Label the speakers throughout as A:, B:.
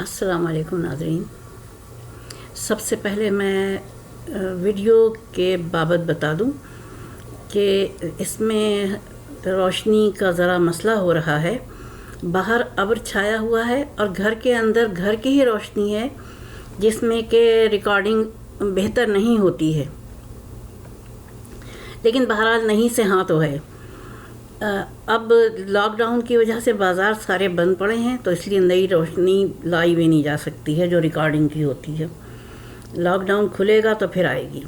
A: अस्सलाम वालेकुम नाजरीन। सबसे पहले मैं वीडियो के बाबत बता दूँ कि इसमें रोशनी का ज़रा मसला हो रहा है। बाहर अबर छाया हुआ है और घर के अंदर घर की ही रोशनी है, जिसमें कि रिकॉर्डिंग बेहतर नहीं होती है। लेकिन बहरहाल नहीं से हाँ तो है। अब लॉकडाउन की वजह से बाज़ार सारे बंद पड़े हैं तो इसलिए नई रोशनी लाई भी नहीं जा सकती है, जो रिकॉर्डिंग की होती है। लॉकडाउन खुलेगा तो फिर आएगी।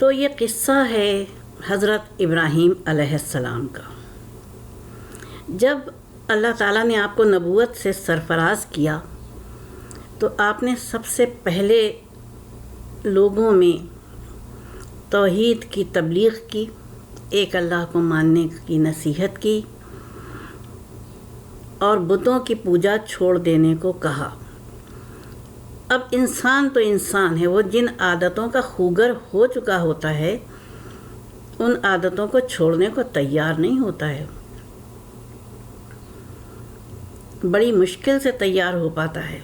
A: तो ये किस्सा है हज़रत इब्राहीम अलैहिस्सलाम का। जब अल्लाह ताला ने आपको नबूवत से सरफराज किया तो आपने सबसे पहले लोगों में तौहीद की तबलीग की एक अल्लाह को मानने की नसीहत की और बुतों की पूजा छोड़ देने को कहा। अब इंसान तो इंसान है, वो जिन आदतों का खूगर हो चुका होता है, उन आदतों को छोड़ने को तैयार नहीं होता है। बड़ी मुश्किल से तैयार हो पाता है।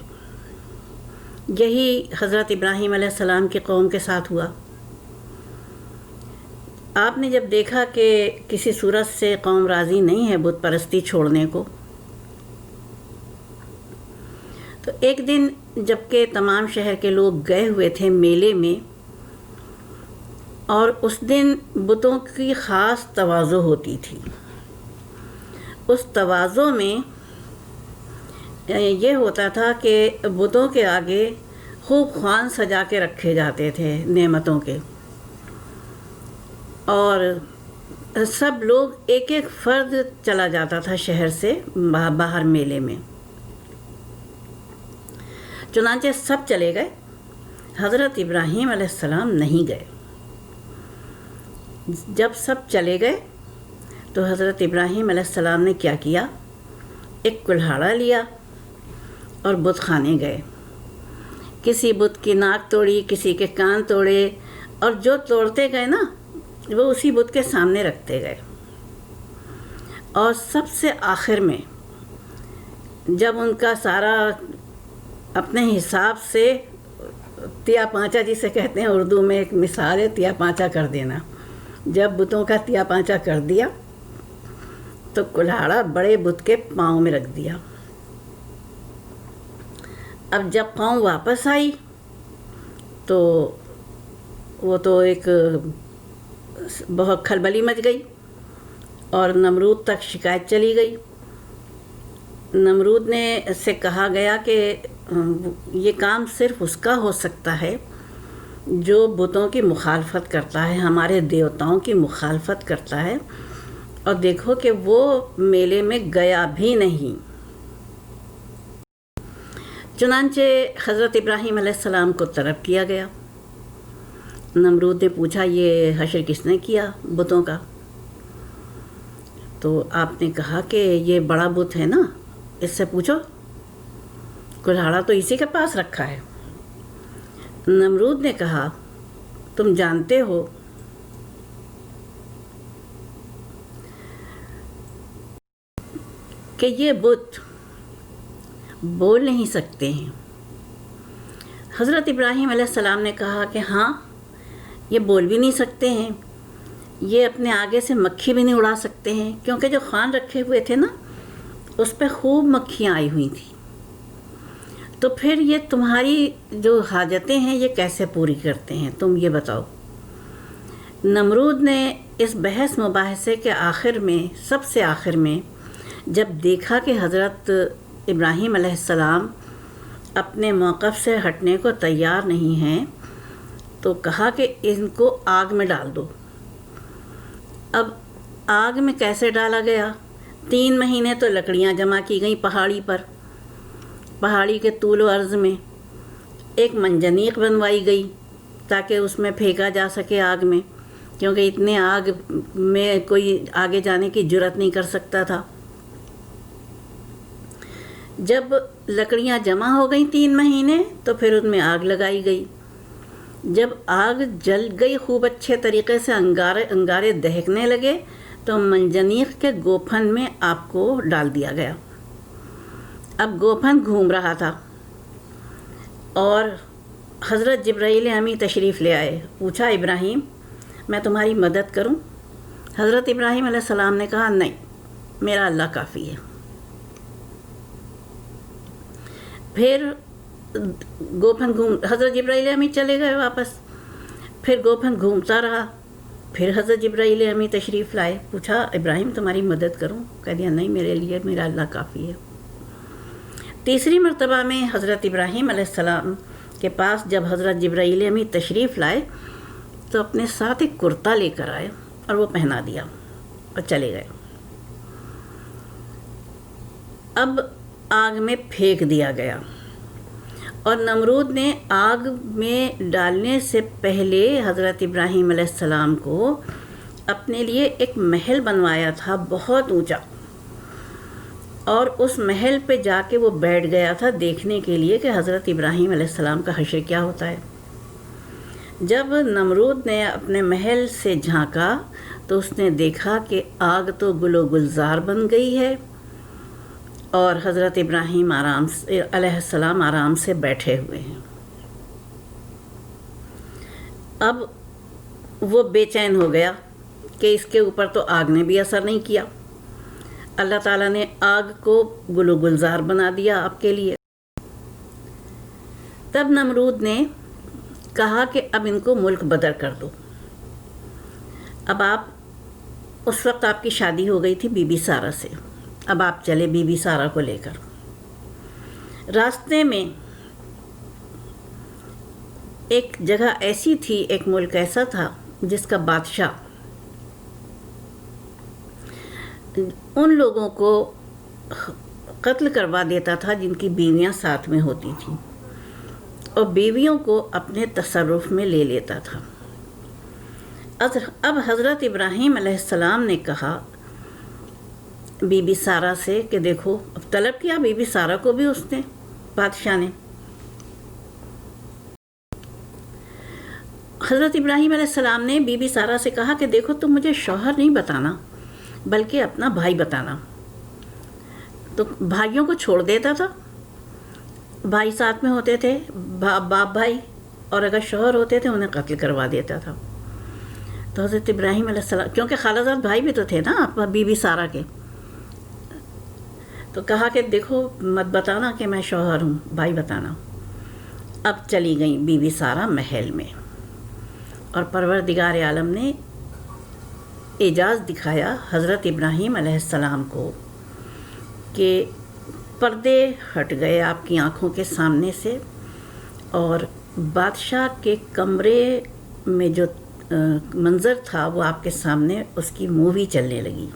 A: यही हज़रत इब्राहीम अलैहिस्सलाम के कौम के साथ हुआ। आपने जब देखा कि किसी सूरत से कौम राज़ी नहीं है बुत परस्ती छोड़ने को? तो एक दिन जबकि तमाम शहर के लोग गए हुए थे मेले में, और उस दिन बुतों की ख़ास तवाज़ो होती थी। उस तवाज़ो में ये होता था कि बुतों के आगे खूब खान सजा के रखे जाते थे नेमतों के। और सब लोग एक एक फ़र्द चला जाता था शहर से बाहर मेले में। चुनाचे सब चले गए। हज़रत इब्राहीम अलैहिस्सलाम नहीं गए। जब सब चले गए तो हज़रत इब्राहीम अलैहिस्सलाम ने क्या किया? एक कुल्हाड़ा लिया और बुत खाने गए। किसी बुत की नाक तोड़ी, किसी के कान तोड़े और जो तोड़ते गए ना वो उसी बुत के सामने रखते गए। और सबसे आखिर में, जब उनका सारा अपने हिसाब से तिया पाँचा जिसे कहते हैं उर्दू में एक मिसाल है, तिया पाँचा कर देना। जब बुतों का तिया पाँचा कर दिया तो कुल्हाड़ा बड़े बुत के पाँव में रख दिया। अब जब पाँव वापस आई तो वो तो एक बहुत खलबली मच गई और नमरूद तक शिकायत चली गई। नमरूद ने से कहा गया कि ये काम सिर्फ़ उसका हो सकता है जो बुतों की मुखालफत करता है, हमारे देवताओं की मुखालफत करता है। और देखो कि वो मेले में गया भी नहीं। चुनानचे हज़रत इब्राहीम अलैहिस्सलाम को तरफ़ किया गया। नमरूद ने पूछा, ये हशर किसने किया बुतों का? तो आपने कहा कि, ये बड़ा बुत है ना, इससे पूछो। कुल्हाड़ा तो इसी के पास रखा है। नमरूद ने कहा, तुम जानते हो, कि ये बुत बोल नहीं सकते हैं। हज़रत इब्राहीम अलैहिस्सलाम ने कहा कि हाँ ये बोल भी नहीं सकते हैं। ये अपने आगे से मक्खी भी नहीं उड़ा सकते हैं। क्योंकि जो खान रखे हुए थे ना, उस पर खूब मक्खियाँ आई हुई थी। तो फिर ये तुम्हारी जो हाजतें हैं, ये कैसे पूरी करते हैं? तुम ये बताओ। नमरूद ने इस बहस मुबासे के आखिर में, सबसे आखिर में, जब देखा कि हज़रत इब्राहीम अपने मौक़ से हटने को तैयार नहीं हैं तो कहा कि इनको आग में डाल दो। अब आग में कैसे डाला गया? तीन महीने तो लकड़ियाँ जमा की गई पहाड़ी पर। पहाड़ी के तूल अर्ज़ में एक मंजनीक बनवाई गई ताकि उसमें फेंका जा सके आग में, क्योंकि इतने आग में कोई आगे जाने की ज़रूरत नहीं कर सकता था। जब लकड़ियाँ जमा हो गई तीन महीने तो फिर उनमें आग लगाई गई। जब आग जल गई खूब अच्छे तरीके से अंगारे अंगारे दहकने लगे तो मंजनीक के गोफन में आपको डाल दिया गया। अब गोफन घूम रहा था और हज़रत जब्राईल अमी तशरीफ़ ले आए। पूछा, इब्राहिम, मैं तुम्हारी मदद करूँ? हज़रत इब्राहिम सलाम ने कहा, नहीं, मेरा अल्लाह काफ़ी है। फिर गोफन घूम, हज़रत जब्राईल अमी चले गए वापस। फिर गोफन घूमता रहा। फिर हज़रत जब्राईल अमी तशरीफ़ लाए। पूछा, इब्राहिम, तुम्हारी मदद करूँ? कह दिया, नहीं, मेरे लिए, मेरा अल्लाह काफ़ी है। तीसरी मरतबा में हज़रत इब्राहिम सलाम के पास जब हज़रत जब्राईल अमी तशरीफ़ लाए तो अपने साथ एक कुर्ता लेकर आए और वो पहना दिया और चले गए। अब आग में फेंक दिया गया। और नमरूद ने आग में डालने से पहले हज़रत इब्राहीम सलाम को अपने लिए एक महल बनवाया था, बहुत ऊँचा। और उस महल पे जाके वो बैठ गया था देखने के लिए कि हज़रत इब्राहीम सलाम का हशर क्या होता है। जब नमरूद ने अपने महल से झांका तो उसने देखा कि आग तो गुलो गुलजार बन गई है। और हज़रत इब्राहिम आराम से अलैहिस्सलाम आराम से बैठे हुए हैं। अब वो बेचैन हो गया कि इसके ऊपर तो आग ने भी असर नहीं किया। अल्लाह ताला ने आग को गुलो गुलजार बना दिया आपके लिए। तब नमरूद ने कहा कि अब इनको मुल्क बदर कर दो। अब आप, उस वक्त आपकी शादी हो गई थी बीबी सारा से। अब आप चले बीबी सारा को लेकर। रास्ते में एक जगह ऐसी थी, एक मुल्क ऐसा था, जिसका बादशाह उन लोगों को कत्ल करवा देता था जिनकी बीवियाँ साथ में होती थीं और बीवियों को अपने तसरुफ़ में ले लेता था। अब हज़रत इब्राहीम ने कहा बीबी सारा से कि देखो अब तलब किया बीबी सारा को भी उसने बादशाह ने। हज़रत इब्राहिम अलैहिस्सलाम ने बीबी सारा से कहा कि देखो तुम मुझे शौहर नहीं बताना बल्कि अपना भाई बताना। तो भाइयों को छोड़ देता था। भाई साथ में होते थे बा, बाप भाई और अगर शोहर होते थे उन्हें कत्ल करवा देता था। तो हज़रत इब्राहिम सलाम क्योंकि खालाजाद भाई भी तो थे ना बीबी सारा के। तो कहा कि देखो, मत बताना कि मैं शोहर हूँ, भाई बताना। अब चली गई बीबी सारा महल में। और परवर आलम ने एजाज़ दिखाया हज़रत इब्राहीम सलाम को कि पर्दे हट गए आपकी आँखों के सामने से और बादशाह के कमरे में जो मंज़र था वो आपके सामने उसकी मूवी चलने लगी।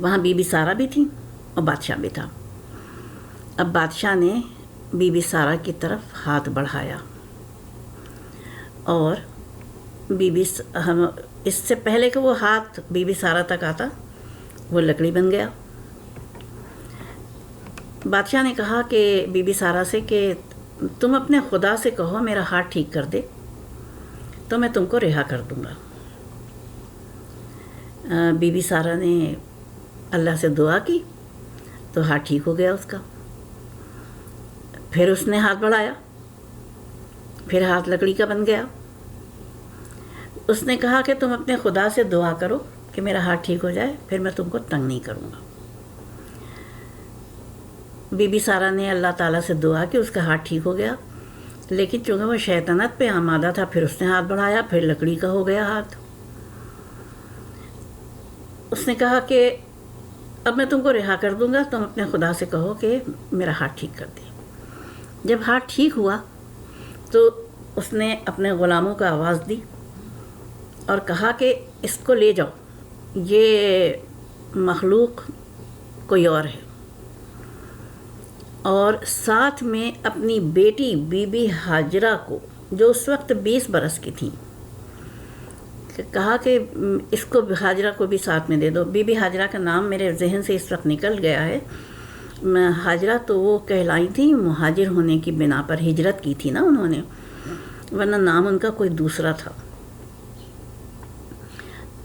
A: वहाँ बीबी सारा भी थी और बादशाह भी था। अब बादशाह ने बीबी सारा की तरफ़ हाथ बढ़ाया और बीबी हम, इससे पहले कि वो हाथ बीबी सारा तक आता, वो लकड़ी बन गया। बादशाह ने कहा कि बीबी सारा से कि तुम अपने खुदा से कहो, मेरा हाथ ठीक कर दे तो मैं तुमको रिहा कर दूँगा। बीबी सारा ने अल्लाह से दुआ की तो हाथ ठीक हो गया उसका। फिर उसने हाथ बढ़ाया, फिर हाथ लकड़ी का बन गया। उसने कहा कि तुम अपने खुदा से दुआ करो कि मेरा हाथ ठीक हो जाए, फिर मैं तुमको तंग नहीं करूँगा। बीबी सारा ने अल्लाह ताला से दुआ कि उसका हाथ ठीक हो गया, लेकिन चूँकि वो शैतानत पे आमादा था, फिर उसने हाथ बढ़ाया, फिर लकड़ी का हो गया हाथ। उसने कहा कि अब मैं तुमको रिहा कर दूँगा, तुम अपने खुदा से कहो कि मेरा हाथ ठीक कर दे। जब हाथ ठीक हुआ तो उसने अपने ग़ुलामों को आवाज़ दी और कहा कि इसको ले जाओ, ये मखलूक कोई और है। और साथ में अपनी बेटी बीबी हाजरा को, जो उस वक्त बीस बरस की थी कहा कि इसको हाजरा को भी साथ में दे दो। बीबी, हाजरा का नाम मेरे जहन से इस वक्त निकल गया है। मैं, हाजरा तो वो कहलाई थी, महाजिर होने की बिना पर हिजरत की थी ना उन्होंने, वरना नाम उनका कोई दूसरा था।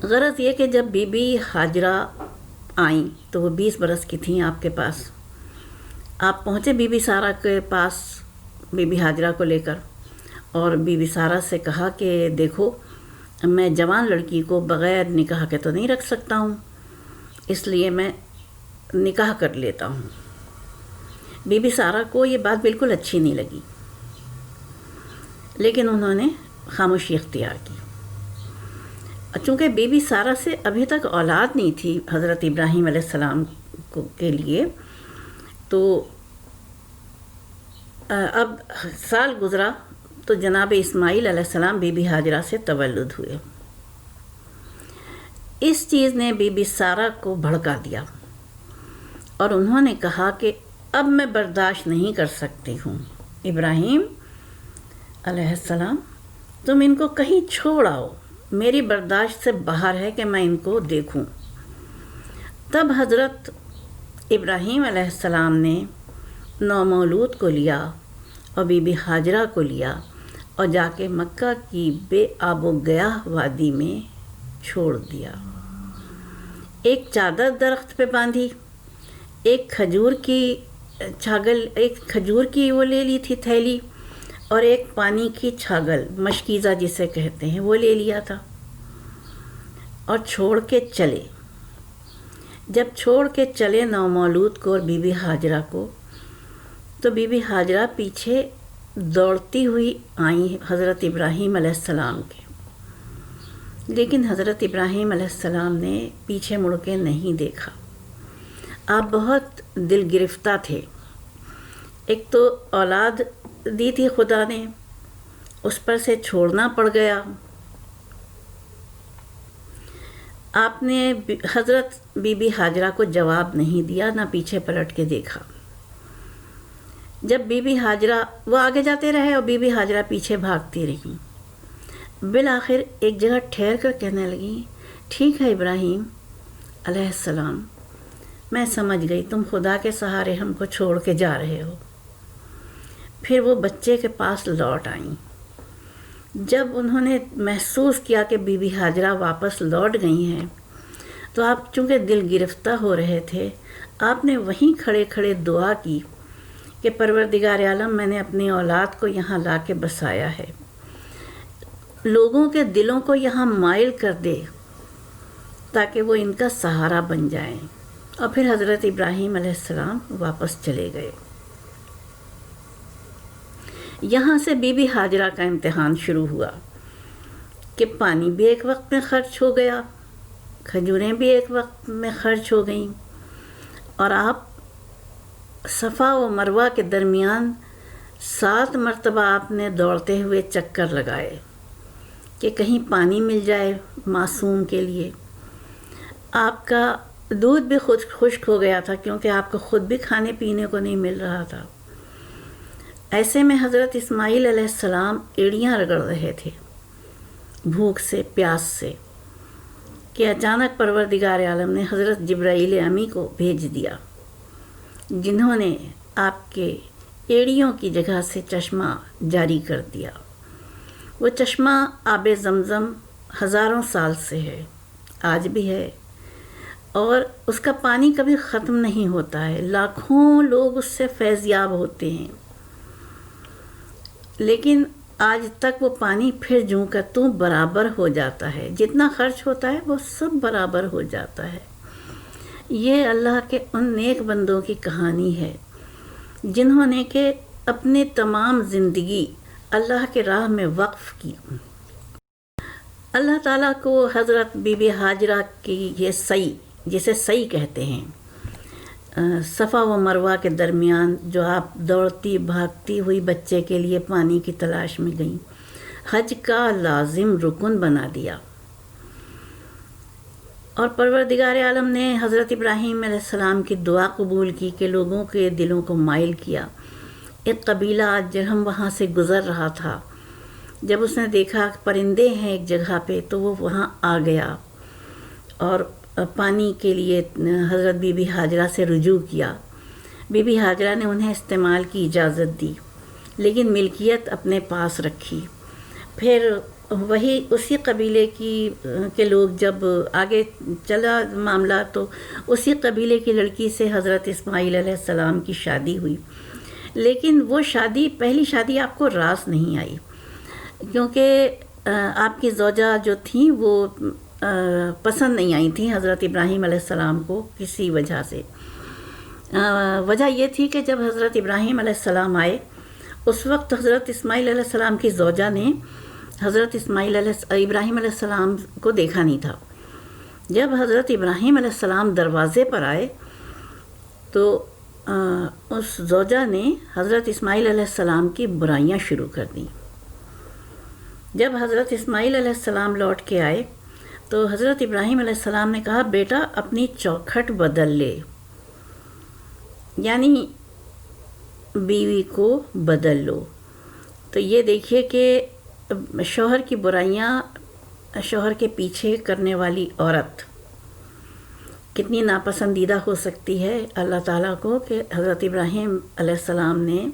A: गरज ये कि जब बीबी, हाजरा आई तो वो बीस बरस की थी आपके पास। आप पहुँचे बीबी सारा के पास, बीबी हाजरा को लेकर, और बीबी सारा से कहा कि, देखो मैं जवान लड़की को बग़ैर निकाह के तो नहीं रख सकता हूँ। इसलिए मैं निकाह कर लेता हूँ। बीबी सारा को ये बात बिल्कुल अच्छी नहीं लगी। लेकिन उन्होंने खामोशी अख्तियार की। चूँकि बीबी सारा से अभी तक औलाद नहीं थी हज़रत इब्राहीम सलाम को के लिए तो अब साल गुज़रा तो जनाब इस्माईल सलाम बीबी हाजरा से तवल्लुद हुए। इस चीज़ ने बीबी सारा को भड़का दिया और उन्होंने कहा कि अब मैं बर्दाश्त नहीं कर सकती हूँ। इब्राहिम अलैहिस्सलाम तुम इनको कहीं छोड़ आओ। मेरी बर्दाश्त से बाहर है कि मैं इनको देखूँ। तब हज़रत इब्राहीम अलैहिस्सलाम ने नौमौलूद को लिया और बीबी हाजरा को लिया और जाके मक्का की बे आबो गया वादी में छोड़ दिया। एक चादर दरख्त पे बांधी, एक खजूर की छागल, एक खजूर की वो ले ली थी थैली और एक पानी की छागल, मशकीज़ा जिसे कहते हैं, वो ले लिया था और छोड़ के चले। जब छोड़ के चले नौमौलूद को और बीबी हाजरा को तो बीबी हाजरा पीछे दौड़ती हुई आई हज़रत इब्राहीम अलैहिस्सलाम के। लेकिन हज़रत इब्राहीम अलैहिस्सलाम ने पीछे मुड़ के नहीं देखा। आप बहुत दिल गिरफ्ता थे। एक तो औलाद दी थी खुदा ने, उस पर से छोड़ना पड़ गया। आपने हज़रत बीबी हाजरा को जवाब नहीं दिया, ना पीछे पलट के देखा। जब बीबी हाजरा, वो आगे जाते रहे और बीबी हाजरा पीछे भागती रही। बिल आखिर एक जगह ठहर कर कहने लगी, ठीक है इब्राहिम अलैहिस्सलाम मैं समझ गई तुम खुदा के सहारे हमको छोड़ के जा रहे हो। फिर वो बच्चे के पास लौट आई। जब उन्होंने महसूस किया कि बीबी हाजरा वापस लौट गई हैं तो आप चूँकि दिल गिरफ्ता हो रहे थे, आपने वहीं खड़े खड़े दुआ की कि परवरदिगार आलम, मैंने अपनी औलाद को यहाँ ला के बसाया है। लोगों के दिलों को यहाँ माइल कर दे, ताकि वो इनका सहारा बन जाएँ। और फिर हज़रत इब्राहीम अलैहिस्सलाम वापस चले गए। यहाँ से बीबी हाजरा का इम्तहान शुरू हुआ कि पानी भी एक वक्त में ख़र्च हो गया, खजूरें भी एक वक्त में खर्च हो गईं। और आप सफ़ा व मरवा के दरमियान सात मरतबा आपने दौड़ते हुए चक्कर लगाए कि कहीं पानी मिल जाए मासूम के लिए। आपका दूध भी खुद खुश्क हो गया था क्योंकि आपको ख़ुद भी खाने पीने को नहीं मिल रहा था। ऐसे में हज़रत इस्माईल सलाम एड़ियाँ रगड़ रहे थे, भूख से, प्यास से, कि अचानक परवरदिगार आलम ने हज़रत जब्राईल अमी को भेज दिया। जिन्होंने आपके एड़ियों की जगह से चश्मा जारी कर दिया। वो चश्मा आब ज़मज़म हज़ारों साल से है, आज भी है। और उसका पानी कभी ख़त्म नहीं होता है। लाखों लोग उससे फैज़याब होते हैं। लेकिन आज तक वो पानी फिर जूँ का तू बराबर हो जाता है। जितना खर्च होता है, वो सब बराबर हो जाता है। ये अल्लाह के उन नेक बंदों की कहानी है, जिन्होंने के अपने तमाम ज़िंदगी अल्लाह के राह में वक्फ़ की। अल्लाह ताला को हज़रत बीबी हाजरा की ये सई, जिसे सई कहते हैं सफ़ा व मरवा के दरमियान जो आप दौड़ती भागती हुई बच्चे के लिए पानी की तलाश में गई, हज का लाजिम रुकन बना दिया। और परवरदिगार आलम ने हज़रत इब्राहीम की दुआ कबूल की कि लोगों के दिलों को माइल किया। एक कबीला जब हम वहाँ से गुज़र रहा था। जब उसने देखा परिंदे हैं एक जगह पे तो वो वहाँ आ गया और पानी के लिए हज़रत बीबी हाजरा से रुजू किया। बीबी हाजरा ने उन्हें इस्तेमाल की इजाज़त दी, लेकिन मिल्कियत अपने पास रखी। फिर वही उसी कबीले की के लोग जब आगे चला मामला तो उसी कबीले की लड़की से हज़रत इस्माईल सलाम की शादी हुई। लेकिन वो शादी, पहली शादी आपको रास नहीं आई, क्योंकि आपकी जोजा जो थी, वो पसंद नहीं आई थी हज़रत इब्राहीम सलाम को किसी वजह से। वजह ये थी कि जब हज़रत इब्राहीम सलाम आए, उस वक्त हज़रत इस्माईल सलाम की जोजा ने हज़रत इस्माईल इब्राहिम सलाम को देखा नहीं था। जब हज़रत इब्राहीम सलाम दरवाज़े पर आए तो आ, उस जोजा ने हज़रत इस्माईल सलाम की बुराइयाँ शुरू कर दी। जब हज़रत इस्माईल सलाम लौट के आए तो हज़रत इब्राहिम सलाम ने कहा बेटा अपनी चौखट बदल ले। यानी बीवी को बदल लो। तो ये देखिए कि शोहर की बुराइयाँ, शोहर के पीछे करने वाली औरत। कितनी नापसंदीदा हो सकती है अल्लाह ताला को कि हज़रत इब्राहिम सलाम ने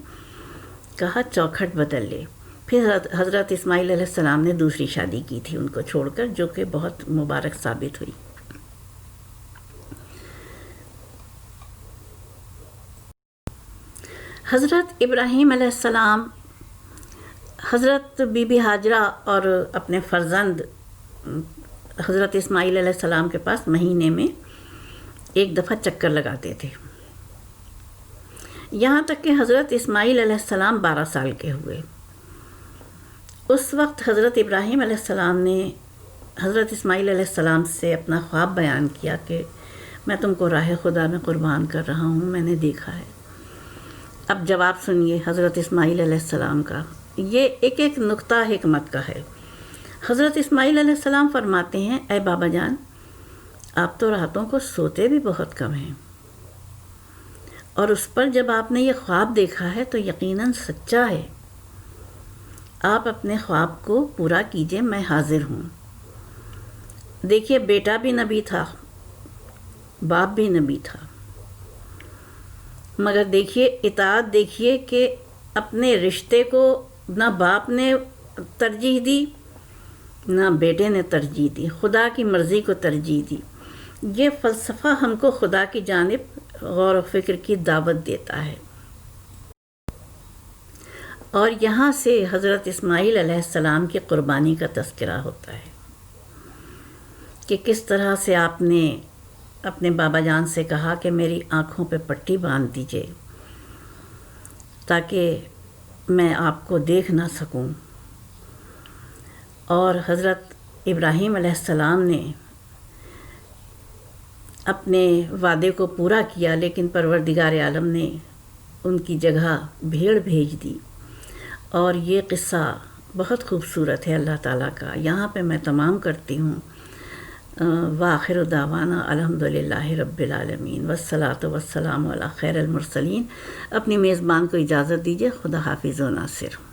A: कहा, चौखट बदल ले। फिर हज़रत इस्माईल सलाम ने दूसरी शादी की थी उनको छोड़कर, जो कि बहुत मुबारक साबित हुई। हज़रत इब्राहीम सलाम हज़रत बीबी हाजरा और अपने फ़र्जंद, हज़रत इस्माईल सलाम के पास महीने में एक दफ़ा चक्कर लगाते थे। यहाँ तक कि हज़रत इस्माईल सलाम बारह साल के हुए। उस वक्त हज़रत इब्राहीम सलाम ने हज़रत इस्माईल सलाम से अपना ख्वाब बयान किया कि मैं तुमको राह खुदा में क़ुरबान कर रहा हूँ, मैंने देखा है। अब जवाब सुनिए हज़रत इस्माईल सलाम का। ये एक एक नुक्ता हमत का है। हज़रत इस्माईल सलाम फरमाते हैं ए बाबा जान, आप तो रातों को सोते भी बहुत कम हैं। और उस पर जब आपने ये ख्वाब देखा है तो यकीनन सच्चा है। आप अपने ख्वाब को पूरा कीजिए, मैं हाजिर हूँ। देखिए, बेटा भी नबी था, बाप भी नबी था। मगर देखिए इतात देखिए कि अपने रिश्ते को ना बाप ने तरजीह दी, ना बेटे ने तरजीह दी, खुदा की मर्ज़ी को तरजीह दी। ये फ़लसफ़ा हमको खुदा की जानब गौर फ़िक्र की दावत देता है। और यहाँ से हज़रत इस्माईल सलाम की क़ुरबानी का तस्करा होता है कि किस तरह से आपने अपने बाबा जान से कहा कि मेरी आँखों पे पट्टी बाँध दीजिए, ताकि मैं आपको देख ना सकूँ। और हज़रत इब्राहीम सलाम ने अपने वादे को पूरा किया, लेकिन परवरदिगार आलम ने उनकी जगह भेड़ भेज दी। और ये क़िस्सा बहुत खूबसूरत है अल्लाह ताला का। यहाँ पे मैं तमाम करती हूँ। वाखिर दावाना अलहमदिल्ला रबालमीन वसलात वसलाम खैरमरसलिन अपनी मेज़बान को इजाज़त दीजिए खुदा हाफिज़ नासिर